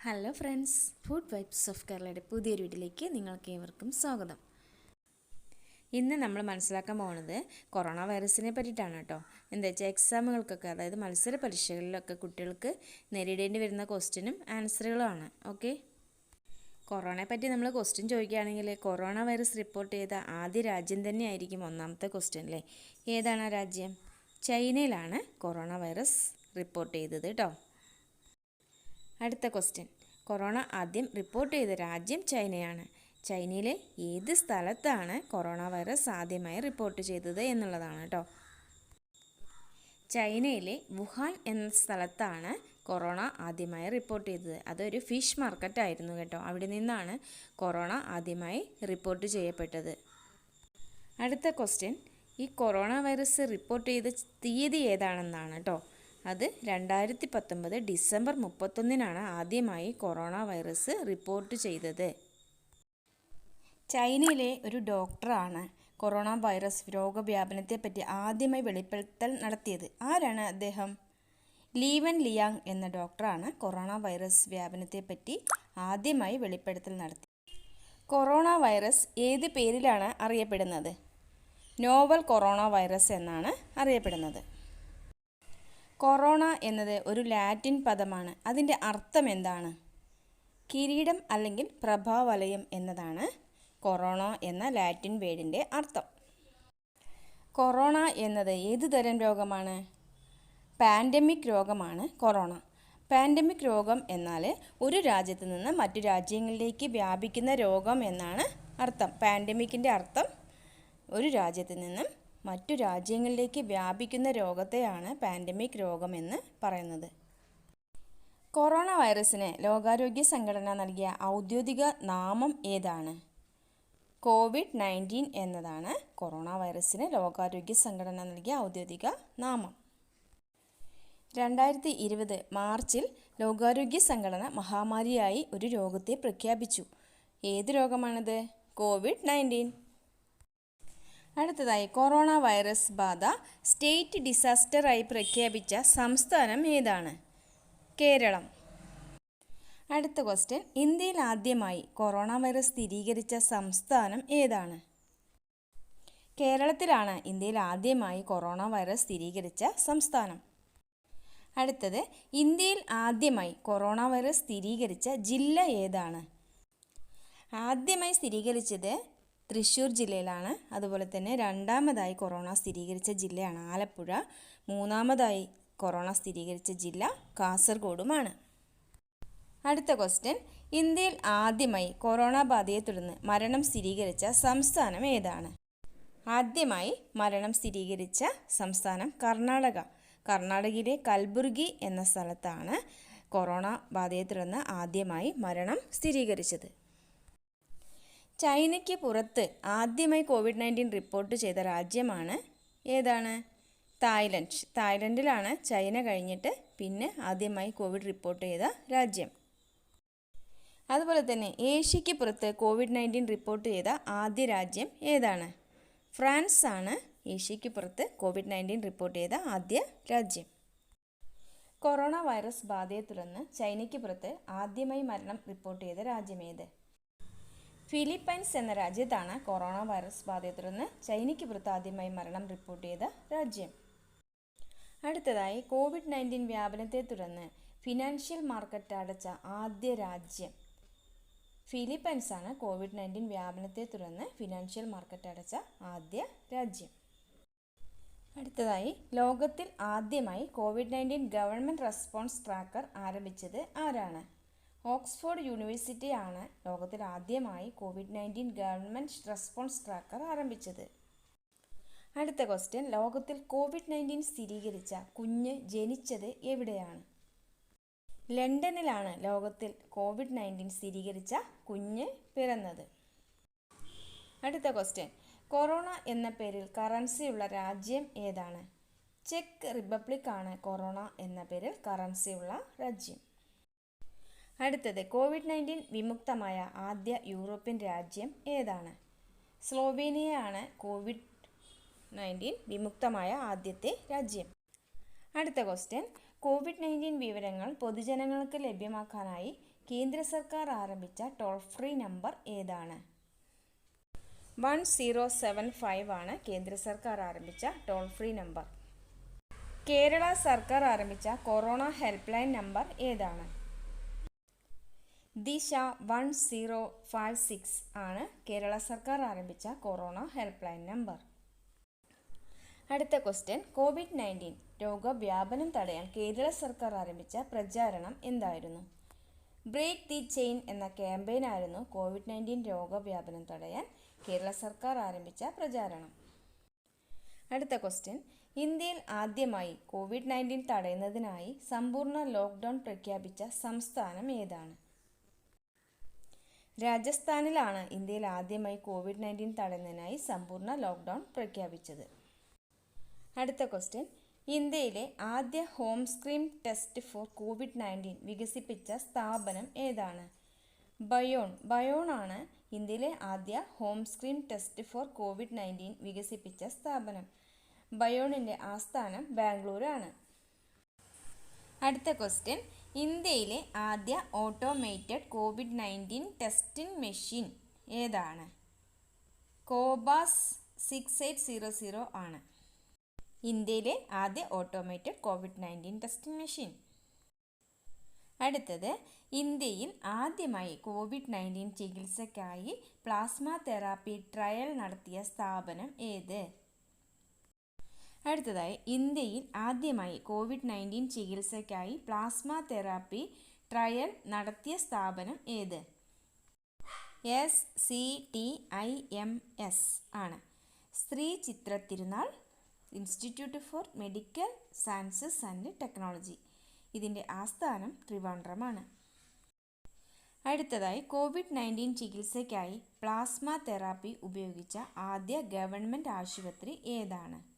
Hello friends food vibes of കേരളയുടെ പുതിയൊരു വീട്ടിലേക്ക് നിങ്ങൾക്ക് ഏവർക്കും സ്വാഗതം. ഇന്ന് നമ്മൾ മനസ്സിലാക്കാൻ പോകുന്നത് കൊറോണ വൈറസിനെ പറ്റിയിട്ടാണ് കേട്ടോ. എന്താ വെച്ചാൽ എക്സാമുകൾക്കൊക്കെ അതായത് മത്സര പരീക്ഷകളിലൊക്കെ കുട്ടികൾക്ക് നേരിടേണ്ടി വരുന്ന ക്വസ്റ്റ്യനും ആൻസറുകളുമാണ് ഓക്കെ കൊറോണയെ പറ്റി നമ്മൾ ക്വസ്റ്റ്യൻ ചോദിക്കുകയാണെങ്കിൽ കൊറോണ വൈറസ് റിപ്പോർട്ട് ചെയ്ത ആദ്യ രാജ്യം തന്നെയായിരിക്കും ഒന്നാമത്തെ ക്വസ്റ്റ്യൻ അല്ലേ ഏതാണ് ആ രാജ്യം? ചൈനയിലാണ് കൊറോണ വൈറസ് റിപ്പോർട്ട് ചെയ്തത് കേട്ടോ. അടുത്ത ക്വസ്റ്റ്യൻ കൊറോണ ആദ്യം റിപ്പോർട്ട് ചെയ്ത രാജ്യം ചൈനയാണ്. ചൈനയിലെ ഏത് സ്ഥലത്താണ് കൊറോണ വൈറസ് ആദ്യമായി റിപ്പോർട്ട് ചെയ്തത് എന്നുള്ളതാണ് കേട്ടോ ചൈനയിലെ വുഹാൻ എന്ന സ്ഥലത്താണ് കൊറോണ ആദ്യമായി റിപ്പോർട്ട് ചെയ്തത്. അതൊരു ഫിഷ് മാർക്കറ്റ് ആയിരുന്നു കേട്ടോ. അവിടെ നിന്നാണ് കൊറോണ ആദ്യമായി റിപ്പോർട്ട് ചെയ്യപ്പെട്ടത്. അടുത്ത ക്വസ്റ്റ്യൻ ഈ കൊറോണ വൈറസ് റിപ്പോർട്ട് ചെയ്ത തീയതി ഏതാണെന്നാണ് കേട്ടോ അത് രണ്ടായിരത്തി പത്തൊമ്പത് ഡിസംബർ മുപ്പത്തൊന്നിനാണ് ആദ്യമായി കൊറോണ വൈറസ് റിപ്പോർട്ട് ചെയ്തത്. ചൈനയിലെ ഒരു ഡോക്ടറാണ് കൊറോണ വൈറസ് രോഗവ്യാപനത്തെപ്പറ്റി ആദ്യമായി വെളിപ്പെടുത്തൽ നടത്തിയത്. ആരാണ് അദ്ദേഹം? ലീവൻ ലിയാങ് എന്ന ഡോക്ടറാണ് കൊറോണ വൈറസ് വ്യാപനത്തെപ്പറ്റി ആദ്യമായി വെളിപ്പെടുത്തൽ നടത്തി. കൊറോണ വൈറസ് ഏത് പേരിലാണ് അറിയപ്പെടുന്നത്? നോവൽ കൊറോണ വൈറസ് എന്നാണ് അറിയപ്പെടുന്നത്. കൊറോണ എന്നത് ഒരു ലാറ്റിൻ പദമാണ്. അതിന്റെ അർത്ഥം എന്താണ്? കിരീടം അല്ലെങ്കിൽ പ്രഭാവലയം എന്നതാണ് കൊറോണ എന്ന ലാറ്റിൻ വേർഡിന്റെ അർത്ഥം. കൊറോണ എന്നത് ഏത് തരം രോഗമാണ്? പാൻഡമിക് രോഗമാണ് കൊറോണ. പാൻഡമിക് രോഗം എന്നാൽ ഒരു രാജ്യത്ത് നിന്ന് മറ്റു രാജ്യങ്ങളിലേക്ക് വ്യാപിക്കുന്ന രോഗം എന്നാണ് അർത്ഥം. പാൻഡമിക്കിന്റെ അർത്ഥം ഒരു രാജ്യത്ത് നിന്നും മറ്റു രാജ്യങ്ങളിലേക്ക് വ്യാപിക്കുന്ന രോഗത്തെയാണ് പാൻഡമിക് രോഗമെന്ന് പറയുന്നത്. കൊറോണ വൈറസിന് ലോകാരോഗ്യ സംഘടന നൽകിയ ഔദ്യോഗിക നാമം ഏതാണ്? കോവിഡ് നയന്റീൻ എന്നതാണ് കൊറോണ വൈറസിന് ലോകാരോഗ്യ സംഘടന നൽകിയ ഔദ്യോഗിക നാമം. രണ്ടായിരത്തി ഇരുപത് മാർച്ചിൽ ലോകാരോഗ്യ സംഘടന മഹാമാരിയായി ഒരു രോഗത്തെ പ്രഖ്യാപിച്ചു. ഏത് രോഗമാണിത്? Covid nineteen. അടുത്തതായി കൊറോണ വൈറസ് ബാധ സ്റ്റേറ്റ് ഡിസാസ്റ്ററായി പ്രഖ്യാപിച്ച സംസ്ഥാനം ഏതാണ്? കേരളം. അടുത്ത ക്വസ്റ്റ്യൻ ഇന്ത്യയിൽ ആദ്യമായി കൊറോണ വൈറസ് സ്ഥിരീകരിച്ച സംസ്ഥാനം ഏതാണ്? കേരളത്തിലാണ് ഇന്ത്യയിൽ ആദ്യമായി കൊറോണ വൈറസ് സ്ഥിരീകരിച്ച സംസ്ഥാനം. അടുത്തത് ഇന്ത്യയിൽ ആദ്യമായി കൊറോണ വൈറസ് സ്ഥിരീകരിച്ച ജില്ല ഏതാണ്? ആദ്യമായി സ്ഥിരീകരിച്ചത് തൃശ്ശൂർ ജില്ലയിലാണ്. അതുപോലെ തന്നെ രണ്ടാമതായി കൊറോണ സ്ഥിരീകരിച്ച ജില്ലയാണ് ആലപ്പുഴ. മൂന്നാമതായി കൊറോണ സ്ഥിരീകരിച്ച ജില്ല കാസർഗോഡുമാണ്. അടുത്ത ക്വസ്റ്റ്യൻ ഇന്ത്യയിൽ ആദ്യമായി കൊറോണ ബാധയെ തുടർന്ന് മരണം സ്ഥിരീകരിച്ച സംസ്ഥാനം ഏതാണ്? ആദ്യമായി മരണം സ്ഥിരീകരിച്ച സംസ്ഥാനം കർണാടക. കർണാടകയിലെ കൽബുർഗി എന്ന സ്ഥലത്താണ് കൊറോണ ബാധയെ തുടർന്ന് ആദ്യമായി മരണം സ്ഥിരീകരിച്ചത്. ചൈനയ്ക്ക് പുറത്ത് ആദ്യമായി കോവിഡ് നയന്റീൻ റിപ്പോർട്ട് ചെയ്ത രാജ്യമാണ് ഏതാണ്? തായ്ലൻഡ്. തായ്ലൻഡിലാണ് ചൈന കഴിഞ്ഞിട്ട് പിന്നെ ആദ്യമായി കോവിഡ് റിപ്പോർട്ട് ചെയ്ത രാജ്യം. അതുപോലെ തന്നെ ഏഷ്യയ്ക്ക് പുറത്ത് കോവിഡ് നയന്റീൻ റിപ്പോർട്ട് ചെയ്ത ആദ്യ രാജ്യം ഏതാണ്? ഫ്രാൻസ് ആണ് ഏഷ്യയ്ക്ക് പുറത്ത് കോവിഡ് നയന്റീൻ റിപ്പോർട്ട് ചെയ്ത ആദ്യ രാജ്യം. കൊറോണ വൈറസ് ബാധയെ തുടർന്ന് ചൈനയ്ക്ക് പുറത്ത് ആദ്യമായി മരണം റിപ്പോർട്ട് ചെയ്ത രാജ്യം രാജ്യമേത് ഫിലിപ്പൈൻസ് എന്ന രാജ്യത്താണ് കൊറോണ വൈറസ് ബാധയെ തുടർന്ന് ചൈനയ്ക്ക് പുറത്ത് ആദ്യമായി മരണം റിപ്പോർട്ട് ചെയ്ത രാജ്യം. അടുത്തതായി കോവിഡ് നയന്റീൻ വ്യാപനത്തെ തുടർന്ന് ഫിനാൻഷ്യൽ മാർക്കറ്റ് അടച്ച ആദ്യ രാജ്യം. ഫിലിപ്പൈൻസ് ആണ് കോവിഡ് നയന്റീൻ വ്യാപനത്തെ തുടർന്ന് ഫിനാൻഷ്യൽ മാർക്കറ്റ് അടച്ച ആദ്യ രാജ്യം. അടുത്തതായി ലോകത്തിൽ ആദ്യമായി Covid nineteen government response tracker ആരംഭിച്ചത് ആരാണ്? ഓക്സ്ഫോർഡ് യൂണിവേഴ്സിറ്റിയാണ് ലോകത്തിൽ ആദ്യമായി Covid nineteen government response tracker ആരംഭിച്ചത്. അടുത്ത ക്വസ്റ്റ്യൻ ലോകത്തിൽ കോവിഡ് നയന്റീൻ സ്ഥിരീകരിച്ച കുഞ്ഞ് ജനിച്ചത് എവിടെയാണ്? ലണ്ടനിലാണ് ലോകത്തിൽ കോവിഡ് നയന്റീൻ സ്ഥിരീകരിച്ച കുഞ്ഞ് പിറന്നത്. അടുത്ത ക്വസ്റ്റ്യൻ കൊറോണ എന്ന പേരിൽ കറൻസിയുള്ള രാജ്യം ഏതാണ്? ചെക്ക് റിപ്പബ്ലിക് ആണ് കൊറോണ എന്ന പേരിൽ കറൻസിയുള്ള രാജ്യം. അടുത്തത് കോവിഡ് നയന്റീൻ വിമുക്തമായ ആദ്യ യൂറോപ്യൻ രാജ്യം ഏതാണ്? സ്ലോവേനിയയാണ് കോവിഡ് നയന്റീൻ വിമുക്തമായ ആദ്യത്തെ രാജ്യം. അടുത്ത ക്വസ്റ്റ്യൻ കോവിഡ് നയന്റീൻ വിവരങ്ങൾ പൊതുജനങ്ങൾക്ക് ലഭ്യമാക്കാനായി കേന്ദ്ര സർക്കാർ ആരംഭിച്ച ടോൾ ഫ്രീ നമ്പർ ഏതാണ്? വൺ സീറോ സെവൻ ഫൈവ് ആണ് കേന്ദ്ര സർക്കാർ ആരംഭിച്ച ടോൾ ഫ്രീ നമ്പർ. കേരള സർക്കാർ ആരംഭിച്ച കൊറോണ ഹെൽപ്പ് ലൈൻ നമ്പർ ഏതാണ്? ദിശ വൺ സീറോ ഫൈവ് സിക്സ് ആണ് കേരള സർക്കാർ ആരംഭിച്ച കൊറോണ ഹെൽപ്പ് ലൈൻ നമ്പർ. അടുത്ത ക്വസ്റ്റ്യൻ. കോവിഡ് നയന്റീൻ രോഗവ്യാപനം തടയാൻ കേരള സർക്കാർ ആരംഭിച്ച പ്രചാരണം എന്തായിരുന്നു? ബ്രേക്ക് ദി ചെയിൻ എന്ന ക്യാമ്പയിനായിരുന്നു കോവിഡ് നയന്റീൻ രോഗവ്യാപനം തടയാൻ കേരള സർക്കാർ ആരംഭിച്ച പ്രചാരണം. അടുത്ത ക്വസ്റ്റ്യൻ. ഇന്ത്യയിൽ ആദ്യമായി കോവിഡ് നയന്റീൻ തടയുന്നതിനായി സമ്പൂർണ ലോക്ക്ഡൗൺ പ്രഖ്യാപിച്ച സംസ്ഥാനം ഏതാണ്? രാജസ്ഥാനിലാണ് ഇന്ത്യയിൽ ആദ്യമായി കോവിഡ് നയന്റീൻ തടയുന്നതിനായി സമ്പൂർണ ലോക്ക്ഡൗൺ പ്രഖ്യാപിച്ചത്. അടുത്ത ക്വസ്റ്റ്യൻ ഇന്ത്യയിലെ ആദ്യ home screen test for Covid nineteen വികസിപ്പിച്ച സ്ഥാപനം ഏതാണ്? ബയോൺ. ബയോൺ ആണ് ഇന്ത്യയിലെ ആദ്യ home screen test for Covid nineteen വികസിപ്പിച്ച സ്ഥാപനം. ബയോണിന്റെ ആസ്ഥാനം ബാംഗ്ലൂരാണ്. അടുത്ത ക്വസ്റ്റ്യൻ ഇന്ത്യയിലെ ആദ്യ automated Covid nineteen testing machine ഏതാണ്? Cobas six eight zero zero ആണ്. ഇന്ത്യയിലെ ആദ്യ automated Covid nineteen testing machine അടുത്തത് ഇന്ത്യയിൽ ആദ്യമായി കോവിഡ് നയന്റീൻ ചികിത്സയ്ക്കായി പ്ലാസ്മ തെറാപ്പി ട്രയൽ നടത്തിയ സ്ഥാപനം ഏത്? അടുത്തതായി ഇന്ത്യയിൽ ആദ്യമായി കോവിഡ് നയന്റീൻ ചികിത്സയ്ക്കായി പ്ലാസ്മ തെറാപ്പി ട്രയൽ നടത്തിയ സ്ഥാപനം ഏത്? S C T I M S ആണ്. Sree Chitra Thirunal institute for medical sciences and technology. ഇതിന്റെ ആസ്ഥാനം ട്രിവാൻഡ്രമാണ്. അടുത്തതായി കോവിഡ് നയന്റീൻ ചികിത്സയ്ക്കായി പ്ലാസ്മ തെറാപ്പി ഉപയോഗിച്ച ആദ്യ ഗവൺമെന്റ് ആശുപത്രി ഏതാണ്?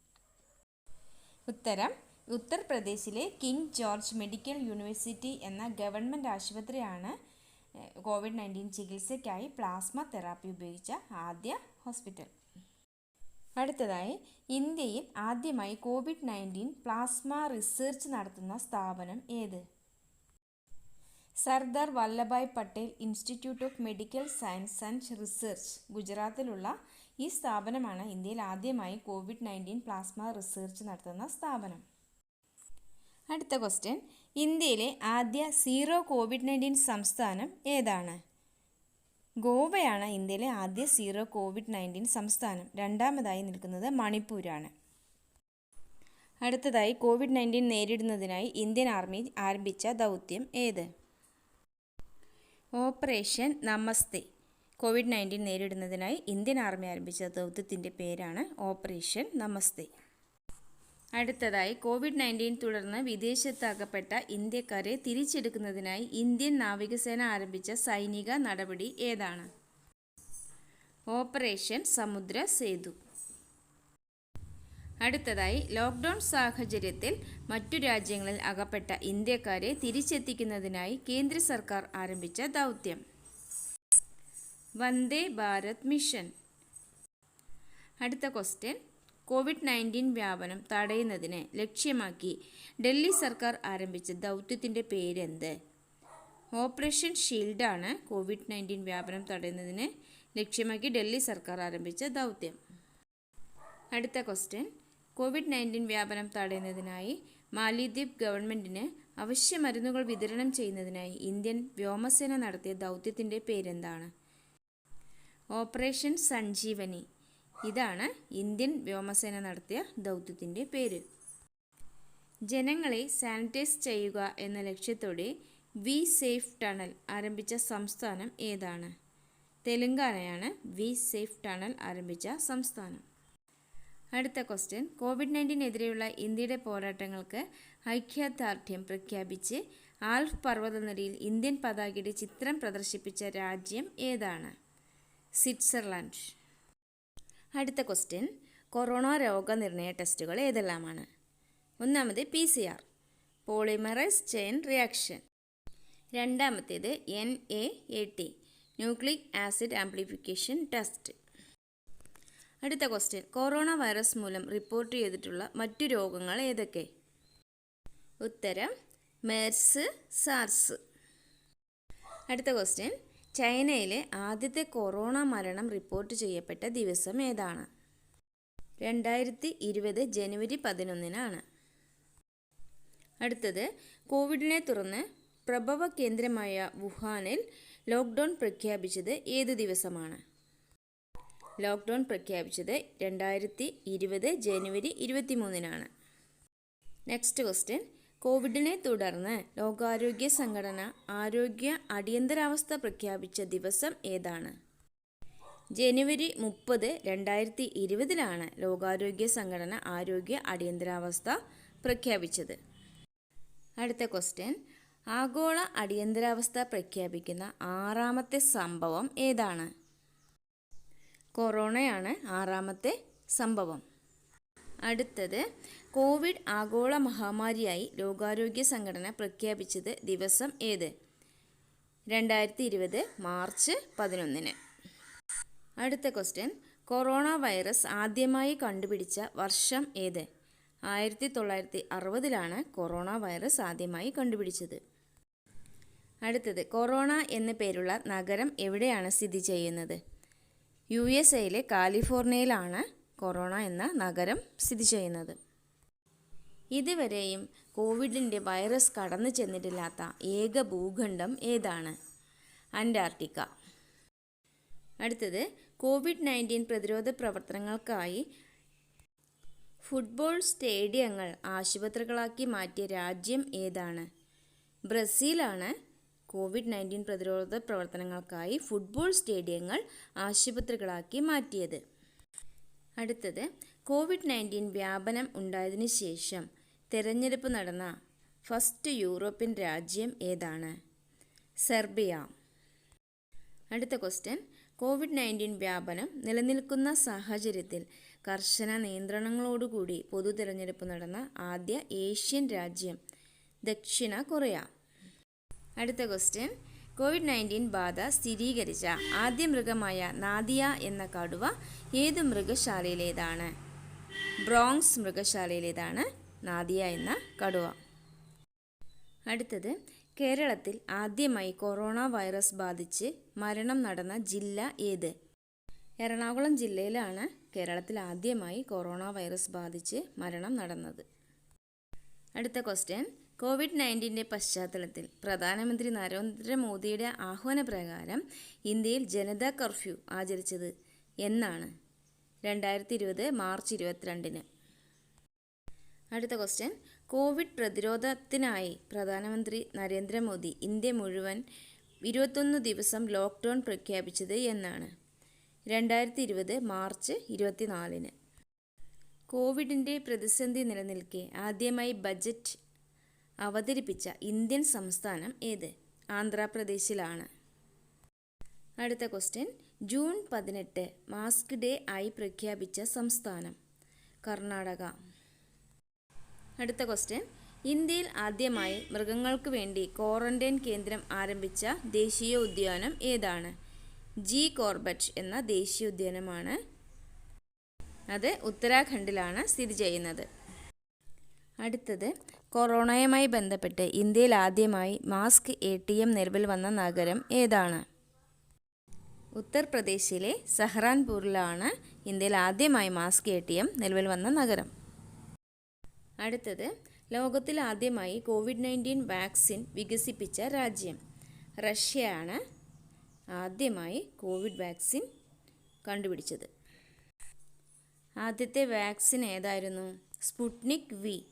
ഉത്തരം ഉത്തർപ്രദേശിലെ കിങ് ജോർജ് മെഡിക്കൽ യൂണിവേഴ്സിറ്റി എന്ന ഗവൺമെന്റ് ആശുപത്രിയാണ് കോവിഡ് നയന്റീൻ ചികിത്സയ്ക്കായി പ്ലാസ്മ തെറാപ്പി ഉപയോഗിച്ച ആദ്യ ഹോസ്പിറ്റൽ. അടുത്തതായി ഇന്ത്യയിൽ ആദ്യമായി കോവിഡ് നയന്റീൻ പ്ലാസ്മ റിസർച്ച് നടത്തുന്ന സ്ഥാപനം ഏത്? Sardar Vallabhbhai Patel institute of medical science and research ഗുജറാത്തിലുള്ള ഈ സ്ഥാപനമാണ് ഇന്ത്യയിൽ ആദ്യമായി കോവിഡ് നയന്റീൻ പ്ലാസ്മ റിസർച്ച് നടത്തുന്ന സ്ഥാപനം. അടുത്ത ക്വസ്റ്റ്യൻ. ഇന്ത്യയിലെ ആദ്യ സീറോ കോവിഡ് നയന്റീൻ സംസ്ഥാനം ഏതാണ്? ഗോവയാണ് ഇന്ത്യയിലെ ആദ്യ സീറോ കോവിഡ് നയന്റീൻ സംസ്ഥാനം. രണ്ടാമതായി നിൽക്കുന്നത് മണിപ്പൂരാണ്. അടുത്തതായി കോവിഡ് നയന്റീൻ നേരിടുന്നതിനായി ഇന്ത്യൻ ആർമി ആരംഭിച്ച ദൗത്യം ഏത്? ഓപ്പറേഷൻ നമസ്തേ. കോവിഡ് നയന്റീൻ നേരിടുന്നതിനായി ഇന്ത്യൻ ആർമി ആരംഭിച്ച ദൗത്യത്തിന്റെ പേരാണ് ഓപ്പറേഷൻ നമസ്തേ. അടുത്തതായി കോവിഡ് നയന്റീൻ തുടർന്ന് വിദേശത്ത് അകപ്പെട്ട ഇന്ത്യക്കാരെ തിരിച്ചെടുക്കുന്നതിനായി ഇന്ത്യൻ നാവികസേന ആരംഭിച്ച സൈനിക നടപടി ഏതാണ്? ഓപ്പറേഷൻ സമുദ്ര സേതു അടുത്തതായി ലോക്ക്ഡൗൺ സാഹചര്യത്തിൽ മറ്റു രാജ്യങ്ങളിൽ അകപ്പെട്ട ഇന്ത്യക്കാരെ തിരിച്ചെത്തിക്കുന്നതിനായി കേന്ദ്ര സർക്കാർ ആരംഭിച്ച ദൗത്യം. വന്ദേ ഭാരത് മിഷൻ. അടുത്ത ക്വസ്റ്റ്യൻ കോവിഡ് നയന്റീൻ വ്യാപനം തടയുന്നതിന് ലക്ഷ്യമാക്കി ഡൽഹി സർക്കാർ ആരംഭിച്ച ദൗത്യത്തിന്റെ പേരെന്ത്? ഓപ്പറേഷൻ ഷീൽഡാണ് കോവിഡ് നയന്റീൻ വ്യാപനം തടയുന്നതിന് ലക്ഷ്യമാക്കി ഡൽഹി സർക്കാർ ആരംഭിച്ച ദൗത്യം. അടുത്ത ക്വസ്റ്റ്യൻ കോവിഡ് നയന്റീൻ വ്യാപനം തടയുന്നതിനായി മാലിദ്വീപ് ഗവൺമെന്റിന് അവശ്യ മരുന്നുകൾ വിതരണം ചെയ്യുന്നതിനായി ഇന്ത്യൻ വ്യോമസേന നടത്തിയ ദൗത്യത്തിന്റെ പേരെന്താണ്? ഓപ്പറേഷൻ സഞ്ജീവനി. ഇതാണ് ഇന്ത്യൻ വ്യോമസേന നടത്തിയ ദൗത്യത്തിന്റെ പേര്. ജനങ്ങളെ സാനിറ്റൈസ് ചെയ്യുക എന്ന ലക്ഷ്യത്തോടെ വി സേഫ് ടണൽ ആരംഭിച്ച സംസ്ഥാനം ഏതാണ്? തെലങ്കാനയാണ് വി സേഫ് ടണൽ ആരംഭിച്ച സംസ്ഥാനം. അടുത്ത ക്വസ്റ്റ്യൻ. കോവിഡ് നയന്റീനെതിരെയുള്ള ഇന്ത്യയുടെ പോരാട്ടങ്ങൾക്ക് ഐക്യദാർഢ്യം പ്രഖ്യാപിച്ച് ആൽഫ് പർവതനിരയിൽ ഇന്ത്യൻ പതാകയുടെ ചിത്രം പ്രദർശിപ്പിച്ച രാജ്യം ഏതാണ്? സ്വിറ്റ്സർലാൻഡ്. അടുത്ത ക്വസ്റ്റ്യൻ. കൊറോണ രോഗനിർണയ ടെസ്റ്റുകൾ ഏതെല്ലാമാണ്? ഒന്നാമത് P C R polymerase chain reaction. രണ്ടാമത്തേത് N A A T nucleic acid amplification test. അടുത്ത ക്വസ്റ്റ്യൻ. കൊറോണ വൈറസ് മൂലം റിപ്പോർട്ട് ചെയ്തിട്ടുള്ള മറ്റു രോഗങ്ങൾ ഏതൊക്കെ? ഉത്തരം മെർസ് സാർസ്. അടുത്ത ക്വസ്റ്റ്യൻ. ചൈനയിലെ ആദ്യത്തെ കൊറോണ മരണം റിപ്പോർട്ട് ചെയ്യപ്പെട്ട ദിവസം ഏതാണ്? രണ്ടായിരത്തി ഇരുപത് ജനുവരി പതിനൊന്നിനാണ്. അടുത്തത് കോവിഡിനെ തുടർന്ന് പ്രഭവ കേന്ദ്രമായ വുഹാനിൽ ലോക്ക്ഡൗൺ പ്രഖ്യാപിച്ചത് ഏത് ദിവസമാണ്? ലോക്ക്ഡൗൺ പ്രഖ്യാപിച്ചത് രണ്ടായിരത്തി ഇരുപത് ജനുവരി ഇരുപത്തി മൂന്നിനാണ് നെക്സ്റ്റ് ക്വസ്റ്റ്യൻ കോവിഡിനെ തുടർന്ന് ലോകാരോഗ്യ സംഘടന ആരോഗ്യ അടിയന്തരാവസ്ഥ പ്രഖ്യാപിച്ച ദിവസം ഏതാണ്? ജനുവരി മുപ്പത് രണ്ടായിരത്തി ഇരുപതിലാണ് ലോകാരോഗ്യ സംഘടന ആരോഗ്യ അടിയന്തരാവസ്ഥ പ്രഖ്യാപിച്ചത്. അടുത്ത ക്വസ്റ്റ്യൻ. ആഗോള അടിയന്തരാവസ്ഥ പ്രഖ്യാപിക്കുന്ന ആറാമത്തെ സംഭവം ഏതാണ്? കൊറോണയാണ് ആറാമത്തെ സംഭവം. അടുത്തത്. കോവിഡ് ആഗോള മഹാമാരിയായി ലോകാരോഗ്യ സംഘടന പ്രഖ്യാപിച്ചത് ദിവസം ഏത്? രണ്ടായിരത്തി ഇരുപത് മാർച്ച് പതിനൊന്നിന്. അടുത്ത ക്വസ്റ്റ്യൻ. കൊറോണ വൈറസ് ആദ്യമായി കണ്ടുപിടിച്ച വർഷം ഏത്? ആയിരത്തി തൊള്ളായിരത്തി അറുപതിലാണ് കൊറോണ വൈറസ് ആദ്യമായി കണ്ടുപിടിച്ചത്. അടുത്തത്. കൊറോണ എന്ന പേരുള്ള നഗരം എവിടെയാണ് സ്ഥിതി ചെയ്യുന്നത്? യു എസ് എയിലെ കാലിഫോർണിയയിലാണ് കൊറോണ എന്ന നഗരം സ്ഥിതി ചെയ്യുന്നത്. ഇതുവരെയും കോവിഡിന്റെ വൈറസ് കടന്നു ചെന്നിട്ടില്ലാത്ത ഏക ഭൂഖണ്ഡം ഏതാണ്? അന്റാർട്ടിക്ക. അടുത്തത് കോവിഡ് നയന്റീൻ പ്രതിരോധ പ്രവർത്തനങ്ങൾക്കായി ഫുട്ബോൾ സ്റ്റേഡിയങ്ങൾ ആശുപത്രികളാക്കി മാറ്റിയ രാജ്യം ഏതാണ്? ബ്രസീലാണ് കോവിഡ് നയന്റീൻ പ്രതിരോധ പ്രവർത്തനങ്ങൾക്കായി ഫുട്ബോൾ സ്റ്റേഡിയങ്ങൾ ആശുപത്രികളാക്കി മാറ്റിയത്. അടുത്തത് കോവിഡ് നയന്റീൻ വ്യാപനം ഉണ്ടായതിനു ശേഷം തിരഞ്ഞെടുപ്പ് നടന്ന ഫസ്റ്റ് യൂറോപ്യൻ രാജ്യം ഏതാണ്? സെർബിയ. അടുത്ത ക്വസ്റ്റ്യൻ കോവിഡ് നയന്റീൻ വ്യാപനം നിലനിൽക്കുന്ന സാഹചര്യത്തിൽ കർശന നിയന്ത്രണങ്ങളോടുകൂടി പൊതു തിരഞ്ഞെടുപ്പ് നടന്ന ആദ്യ ഏഷ്യൻ രാജ്യം ദക്ഷിണ കൊറിയ. അടുത്ത ക്വസ്റ്റ്യൻ കോവിഡ് നയന്റീൻ ബാധ സ്ഥിരീകരിച്ച ആദ്യ മൃഗമായ നാദിയ എന്ന കടുവ ഏത് മൃഗശാലയിലേതാണ്? ബ്രോങ്സ് മൃഗശാലയിലേതാണ്. നാദിയ എന്ന കടുവ. അടുത്തത് കേരളത്തിൽ ആദ്യമായി കൊറോണ വൈറസ് ബാധിച്ച് മരണം നടന്ന ജില്ല ഏത്? എറണാകുളം ജില്ലയിലാണ് കേരളത്തിൽ ആദ്യമായി കൊറോണ വൈറസ് ബാധിച്ച് മരണം നടന്നത്. അടുത്ത ക്വസ്റ്റ്യൻ കോവിഡ് നയന്റീന്റെ പശ്ചാത്തലത്തിൽ പ്രധാനമന്ത്രി നരേന്ദ്രമോദിയുടെ ആഹ്വാനപ്രകാരം ഇന്ത്യയിൽ ജനതാ കർഫ്യൂ ആചരിച്ചത് എന്നാണ്. രണ്ടായിരത്തി ഇരുപത് മാർച്ച് ഇരുപത്തിരണ്ടിന്. അടുത്ത ക്വസ്റ്റ്യൻ കോവിഡ് പ്രതിരോധത്തിനായി പ്രധാനമന്ത്രി നരേന്ദ്രമോദി ഇന്ത്യ മുഴുവൻ ഇരുപത്തൊന്ന് ദിവസം ലോക്ക്ഡൗൺ പ്രഖ്യാപിച്ചത് എന്നാണ്. രണ്ടായിരത്തി ഇരുപത് മാർച്ച് ഇരുപത്തിനാലിന്. കോവിഡിന്റെ പ്രതിസന്ധി നിലനിൽക്കെ ആദ്യമായി ബജറ്റ് അവതരിപ്പിച്ച ഇന്ത്യൻ സംസ്ഥാനം ഏത്? ആന്ധ്രാപ്രദേശിലാണ്. അടുത്ത ക്വസ്റ്റ്യൻ ജൂൺ പതിനെട്ട് മാസ്ക് ഡേ ആയി പ്രഖ്യാപിച്ച സംസ്ഥാനം. കർണാടക. അടുത്ത ക്വസ്റ്റ്യൻ ഇന്ത്യയിൽ ആദ്യമായി മൃഗങ്ങൾക്ക് വേണ്ടി ക്വാറന്റൈൻ കേന്ദ്രം ആരംഭിച്ച ദേശീയ ഉദ്യാനം ഏതാണ്? ജി കോർബറ്റ് എന്ന ദേശീയ ഉദ്യാനമാണ്. അത് ഉത്തരാഖണ്ഡിലാണ് സ്ഥിതി ചെയ്യുന്നത്. അടുത്തത് കൊറോണയുമായി ബന്ധപ്പെട്ട് ഇന്ത്യയിൽ ആദ്യമായി മാസ്ക് എ ടി എം നിലവിൽ വന്ന നഗരം ഏതാണ്? ഉത്തർപ്രദേശിലെ സഹ്റാൻപൂരിലാണ് ഇന്ത്യയിൽ ആദ്യമായി മാസ്ക് എ ടി എം നിലവിൽ വന്ന നഗരം. അടുത്തത് ലോകത്തിൽ ആദ്യമായി കോവിഡ് നയന്റീൻ വാക്സിൻ വികസിപ്പിച്ച രാജ്യം. റഷ്യയാണ് ആദ്യമായി കോവിഡ് വാക്സിൻ കണ്ടുപിടിച്ചത്. ആദ്യത്തെ വാക്സിൻ ഏതായിരുന്നു? Sputnik V.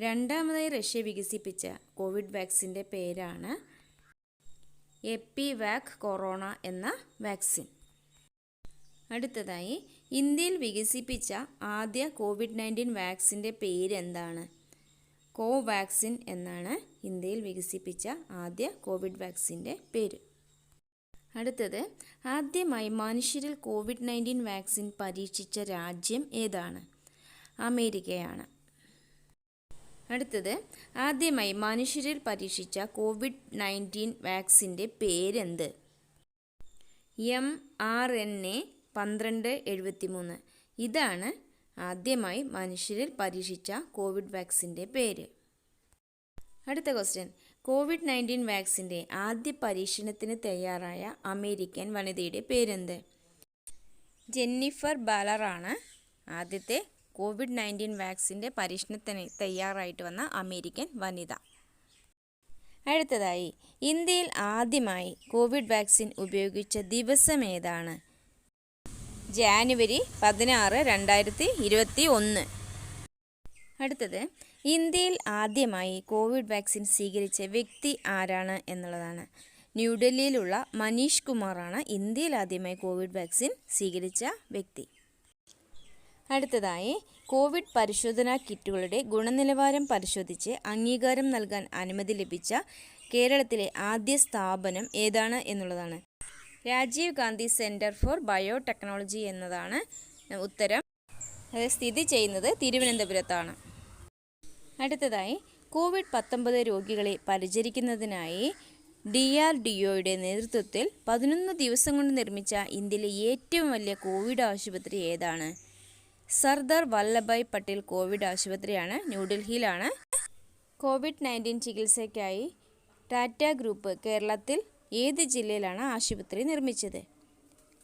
രണ്ടാമതായി റഷ്യ വികസിപ്പിച്ച കോവിഡ് വാക്സിന്റെ പേരാണ് എപ്പിവാക് കൊറോണ എന്ന വാക്സിൻ. അടുത്തതായി ഇന്ത്യയിൽ വികസിപ്പിച്ച ആദ്യ കോവിഡ് നയന്റീൻ വാക്സിന്റെ പേര് എന്താണ് കോവാക്സിൻ എന്നാണ് ഇന്ത്യയിൽ വികസിപ്പിച്ച ആദ്യ കോവിഡ് വാക്സിന്റെ പേര്. അടുത്തത് ആദ്യമായി മനുഷ്യരിൽ കോവിഡ് നയന്റീൻ വാക്സിൻ പരീക്ഷിച്ച രാജ്യം ഏതാണ്? അമേരിക്കയാണ്. അടുത്തത് ആദ്യമായി മനുഷ്യരിൽ പരീക്ഷിച്ച കോവിഡ് നയന്റീൻ വാക്സിന്റെ പേരെന്ത്? എം ആർ എൻ എ പന്ത്രണ്ട് എഴുപത്തി മൂന്ന് ഇതാണ് ആദ്യമായി മനുഷ്യരിൽ പരീക്ഷിച്ച കോവിഡ് വാക്സിന്റെ പേര്. അടുത്ത ക്വസ്റ്റ്യൻ. കോവിഡ് നയന്റീൻ വാക്സിന്റെ ആദ്യ പരീക്ഷണത്തിന് തയ്യാറായ അമേരിക്കൻ വനിതയുടെ പേരെന്ത്? ജെന്നിഫർ ബാലറാണ് ആദ്യത്തെ കോവിഡ് നയന്റീൻ വാക്സിന്റെ പരീക്ഷണത്തിന് തയ്യാറായിട്ട് വന്ന അമേരിക്കൻ വനിത. അടുത്തതായി. ഇന്ത്യയിൽ ആദ്യമായി കോവിഡ് വാക്സിൻ ഉപയോഗിച്ച ദിവസം ഏതാണ്? ജാനുവരി പതിനാറ് രണ്ടായിരത്തി ഇരുപത്തി ഒന്ന്. അടുത്തത് ഇന്ത്യയിൽ ആദ്യമായി കോവിഡ് വാക്സിൻ സ്വീകരിച്ച വ്യക്തി ആരാണ് എന്നുള്ളതാണ്. ന്യൂഡൽഹിയിലുള്ള മനീഷ് കുമാറാണ് ഇന്ത്യയിൽ ആദ്യമായി കോവിഡ് വാക്സിൻ സ്വീകരിച്ച വ്യക്തി. അടുത്തതായി കോവിഡ് പരിശോധനാ കിറ്റുകളുടെ ഗുണനിലവാരം പരിശോധിച്ച് അംഗീകാരം നൽകാൻ അനുമതി ലഭിച്ച കേരളത്തിലെ ആദ്യ സ്ഥാപനം ഏതാണ് എന്നുള്ളതാണ്. Rajiv Gandhi centre for biotechnology എന്നതാണ് ഉത്തരം. അത് സ്ഥിതി ചെയ്യുന്നത് തിരുവനന്തപുരത്താണ്. അടുത്തതായി കോവിഡ് പത്തൊമ്പത് രോഗികളെ പരിചരിക്കുന്നതിനായി ഡി ആർ ഡി ഒയുടെ നേതൃത്വത്തിൽ പതിനൊന്ന് ദിവസം കൊണ്ട് നിർമ്മിച്ച ഇന്ത്യയിലെ ഏറ്റവും വലിയ കോവിഡ് ആശുപത്രി ഏതാണ്? സർദാർ വല്ലഭായ് പട്ടേൽ കോവിഡ് ആശുപത്രിയാണ് ന്യൂഡൽഹിയിലാണ്. കോവിഡ് നയന്റീൻ ചികിത്സയ്ക്കായി ടാറ്റ ഗ്രൂപ്പ് കേരളത്തിൽ ഏത് ജില്ലയിലാണ് ആശുപത്രി നിർമ്മിച്ചത്?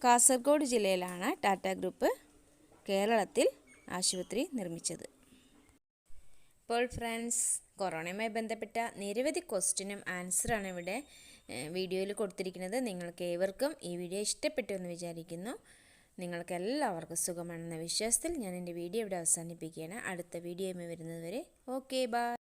കാസർഗോഡ് ജില്ലയിലാണ് ടാറ്റ ഗ്രൂപ്പ് കേരളത്തിൽ ആശുപത്രി നിർമ്മിച്ചത്. ഇപ്പോൾ ഫ്രണ്ട്സ് കൊറോണയുമായി ബന്ധപ്പെട്ട നിരവധി ക്വസ്റ്റ്യനും ആൻസറാണ് ഇവിടെ വീഡിയോയിൽ കൊടുത്തിരിക്കുന്നത്. നിങ്ങൾക്ക് ഏവർക്കും ഈ വീഡിയോ ഇഷ്ടപ്പെട്ടു എന്ന് വിചാരിക്കുന്നു. നിങ്ങൾക്ക് എല്ലാവർക്കും സുഖമാണെന്ന വിശ്വാസത്തിൽ ഞാൻ എന്റെ വീഡിയോ ഇവിടെ അവസാനിപ്പിക്കുകയാണ്. അടുത്ത വീഡിയോയുമായി വരുന്നതുവരെ ഓക്കെ ബൈ.